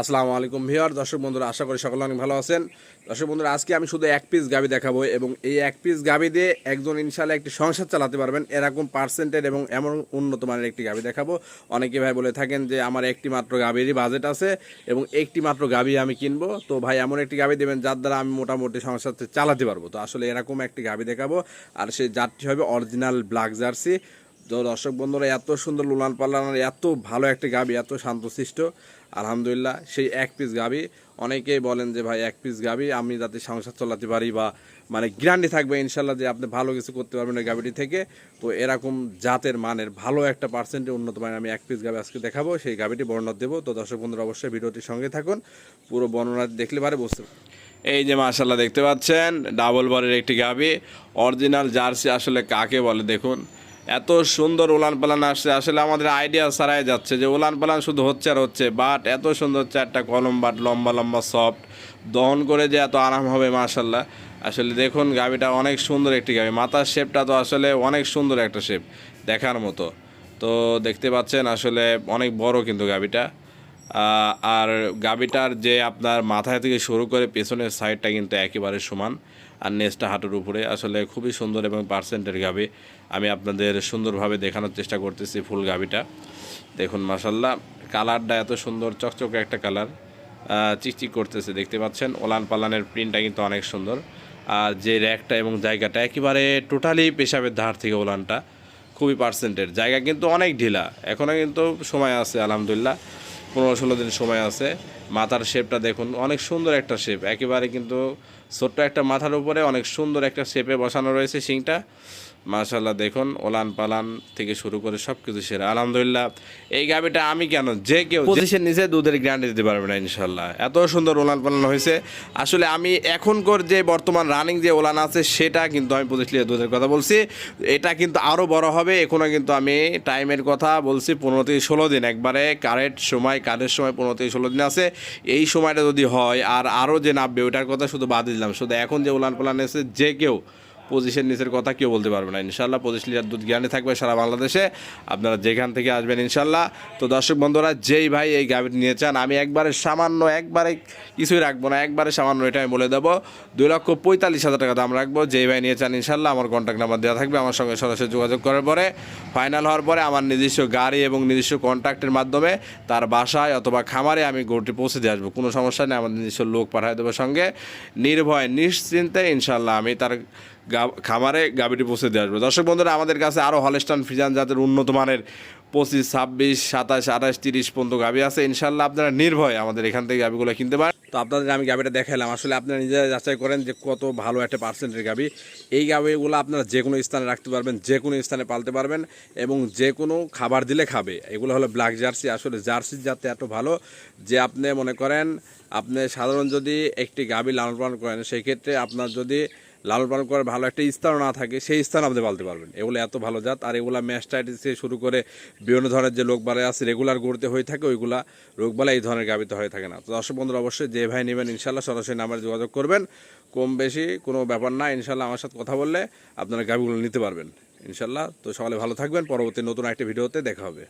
আসসালামু আলাইকুম ভিওর দর্শক বন্ধুরা, আশা করি সকলে অনেক ভালো আছেন। দর্শক বন্ধুরা, আজকে আমি শুধু এক পিস গাবি দেখাবো এবং এই এক পিস গাবি দিয়ে একজন ইনশাল্লাহ একটি সংসার চালাতে পারবেন। এরকম পার্সেন্টের এবং এমন উন্নত মানের একটি গাবি দেখাবো। অনেকে ভাই বলে থাকেন যে, আমার একটি মাত্র গাবিরই বাজেট আছে এবং একটি মাত্র গাবি আমি কিনবো। তো ভাই, এমন একটি গাবি দেবেন যার দ্বারা আমি মোটামুটি সংসার চালাতে পারব। তো আসলে এরকম একটি গাবি দেখাবো। আর সেই জাতটি হবে অরিজিনাল ব্ল্যাক জার্সি দর্শক বন্ধুরা, এত সুন্দর লুলান পাল্লানোর এত ভালো একটি গাবি, এত শান্তশিষ্ট। আলহামদুলিল্লাহ, সেই এক পিস গাবি। অনেকেই বলেন যে, ভাই, এক পিস গাবি, আমি যাতে সংসার চালাতে পারি বা মানে গ্যারান্টি থাকবে ইনশাল্লাহ যে, আপনি ভালো কিছু করতে পারবেন এই গাবিটি থেকে। তো এরকম জাতের মানের ভালো একটা পার্সেন্টে উন্নত মানের আমি এক পিস গাবি আজকে দেখাবো, সেই গাবিটি বর্ণনা দেবো। তো দর্শক বন্ধুরা, অবশ্যই ভিডিওটির সঙ্গে থাকুন। পুরো বর্ণনা দেখলে পারে বুঝতে। এই যে মাশাল্লাহ দেখতে পাচ্ছেন? ডাবল বরের একটি গাবি। অরিজিনাল জার্সি আসলে কাকে বলে, দেখুন। এত সুন্দর উলান পালান আসছে। আসলে আমাদের আইডিয়া ছাড়াই যাচ্ছে যে উলান পালান শুধু হচ্ছে আর হচ্ছে বাট এত সুন্দর চারটা কলম বাট লম্বা লম্বা সফট দহন করে যে এত আরাম হবে মাশাল্লাহ আসলে দেখুন গাবিটা অনেক সুন্দর একটি গাবি। মাথার শেপটা তো আসলে অনেক সুন্দর একটা শেপ দেখার মতো। তো দেখতে পাচ্ছেন আসলে অনেক বড় কিন্তু গাবিটা। আর গাবিটার যে আপনার মাথায় থেকে শুরু করে পেছনের সাইডটা কিন্তু একেবারে সমান। আর নেসটা হাঁটুর উপরে। আসলে খুবই সুন্দর এবং পার্সেন্টের গাবি আমি আপনাদের সুন্দরভাবে দেখানোর চেষ্টা করতেছি ফুল গাবিটা দেখুন মাসাল্লাহ কালারটা এত সুন্দর, চকচকে একটা কালার। চিকচিক করতেছে, দেখতে পাচ্ছেন? ওলান পালানের প্রিন্টটা কিন্তু অনেক সুন্দর। আর যে র্যাকটা এবং জায়গাটা, একেবারে টোটালি পেশাবের ধার থেকে ওলানটা। খুবই পার্সেন্টের জায়গা কিন্তু অনেক ঢিলা। এখনও কিন্তু সময় আছে, আলহামদুলিল্লাহ। পনেরো ষোলো দিন সময় আছে। মাথার শেপটা দেখুন, অনেক সুন্দর একটা শেপ একেবারে কিন্তু ছোট্ট একটা মাথার উপরে অনেক সুন্দর একটা শেপে বসানো রয়েছে শিংটা। মাশাল্লাহ দেখুন ওলান পালান থেকে শুরু করে সব কিছু সেরা। আলহামদুলিল্লাহ, এই গাবিটা আমি কেন, যে কেউ পজিশন নিচে দুধের গ্যারান্টি দিতে পারবে না ইনশাল্লাহ এত সুন্দর ওলান পালান হয়েছে। আসলে আমি এখনকার যে বর্তমান রানিং যে ওলান আছে, সেটা কিন্তু আমি পঁচিশ লিটার দুধের কথা বলছি। এটা কিন্তু আরও বড় হবে। এখনও কিন্তু আমি টাইমের কথা বলছি, পনেরো থেকে ষোলো দিন। একবারে কারেক্ট সময় কারের সময় পনেরো থেকে ষোলো দিন আছে। এই সময়টা যদি হয়, আর আরও যে নামবে, ওইটার কথা শুধু বাদ দিলাম। শুধু এখন যে ওলান পালান এসে যে কেউ পঁচিশের নিচের কথা কেউ বলতে পারবে না। ইনশাল্লাহ পঁচিশ লিটার দুধ জ্ঞানে থাকবে সারা বাংলাদেশে। আপনারা যেখান থেকে আসবেন ইনশাল্লাহ তো দর্শক বন্ধুরা, যেই ভাই এই গাভীটি নিয়ে চান আমি একবারে সামান্য, একবারে কিছুই রাখব না, একবারে সামান্য এটা আমি বলে দেবো। দুই লক্ষ পঁয়তাল্লিশ হাজার টাকা দাম রাখব। যেই ভাই নিয়ে চান ইনশাল্লাহ আমার কন্ট্যাক্ট নাম্বার দেওয়া থাকবে। আমার সঙ্গে সরাসরি যোগাযোগ করার পরে ফাইনাল হওয়ার পরে আমার নিজস্ব গাড়ি এবং নিজস্ব কন্ট্যাক্টের মাধ্যমে তার বাসায় অথবা খামারে আমি গরুটি পৌঁছে দিয়ে আসব। কোনো সমস্যা নেই আমার নিজস্ব লোক পাঠিয়ে দেবো সঙ্গে। নির্ভয়, নিশ্চিন্তে ইনশাল্লাহ আমি তার খামারে গাবিটি পৌঁছে দিয়ে আসবে। দর্শক বন্ধুরা, আমাদের কাছে আরও হলস্টান ফিজান জাতের উন্নত মানের পঁচিশ, ছাব্বিশ, সাতাশ, আঠাশ, তিরিশ পর্যন্ত গাবি আছে। ইনশাল্লাহ আপনারা নির্ভয় আমাদের এখান থেকে গাবিগুলো কিনতে পারেন। তো আপনাদের আমি গাবিটা দেখালাম আসলে আপনারা নিজেরা যাচাই করেন যে কত ভালো একটা পার্সেন্টের গাবি এই গাবিগুলো আপনারা যে কোনো স্থানে রাখতে পারবেন, যে কোনো স্থানে পালতে পারবেন এবং যে কোনো খাবার দিলে খাবে। এগুলো হলো ব্ল্যাক জার্সি আসলে জার্সি জাতে এত ভালো যে আপনি মনে করেন, আপনি সাধারণ যদি একটি গাবি লালন পালন করেন সেই ক্ষেত্রে আপনার যদি লালন পালন করার ভালো একটা স্থান না থাকে, সেই স্থান আপনি পালতে পারবেন। এগুলো এত ভালো জাত, আর এগুলা ম্যাস্টাইটিস থেকে শুরু করে বিভিন্ন ধরনের যে রোগ বালাই আছে রেগুলার গড়তে হয়ে থাকে, ওইগুলা রোগ বালাই এই ধরনের গাবিতে হয়ে থাকে না। তো দর্শক বন্ধুরা, অবশ্যই যে ভাই নেবেন ইনশাল্লাহ সরাসরি নাম্বারে যোগাযোগ করবেন। কম বেশি কোনো ব্যাপার না ইনশাল্লাহ আমার সাথে কথা বললে আপনারা গাবিগুলো নিতে পারবেন ইনশাল্লাহ তো সকালে ভালো থাকবেন, পরবর্তী নতুন একটা ভিডিওতে দেখা হবে।